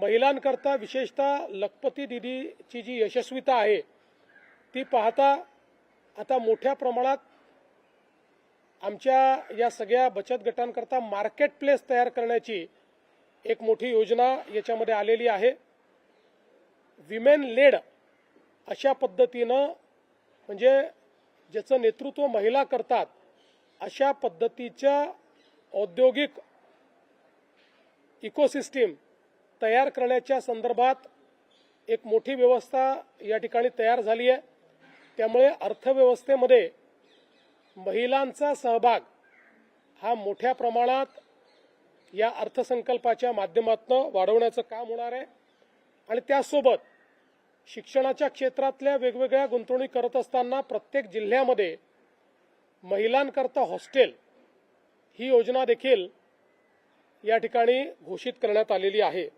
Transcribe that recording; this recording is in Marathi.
महिलांकरता विशेषतः लखपती दिदीची जी यशस्वीता आहे ती पाहता आता मोठ्या प्रमाणात आमच्या या सगळ्या बचत गटांकरता मार्केट प्लेस तयार करण्याची एक मोठी योजना याच्यामध्ये आलेली आहे. विमेन लेड अशा पद्धतीनं म्हणजे ज्याचं नेतृत्व महिला करतात अशा पद्धतीच्या औद्योगिक इकोसिस्टीम तयार करण्याच्या संदर्भात एक मोठी व्यवस्था या ठिकाणी तयार झाली आहे. त्यामुळे अर्थव्यवस्थेमध्ये महिलांचा सहभाग हा मोठ्या प्रमाणात या अर्थसंकल्पाच्या माध्यमातून वाढवण्याचं काम होणार आहे. आणि त्यासोबत शिक्षणाच्या क्षेत्रातल्या वेगवेगळ्या गुंतवणूक करत असताना प्रत्येक जिल्ह्यामध्ये महिलांकरता हॉस्टेल ही योजना देखील या ठिकाणी घोषित करण्यात आलेली आहे.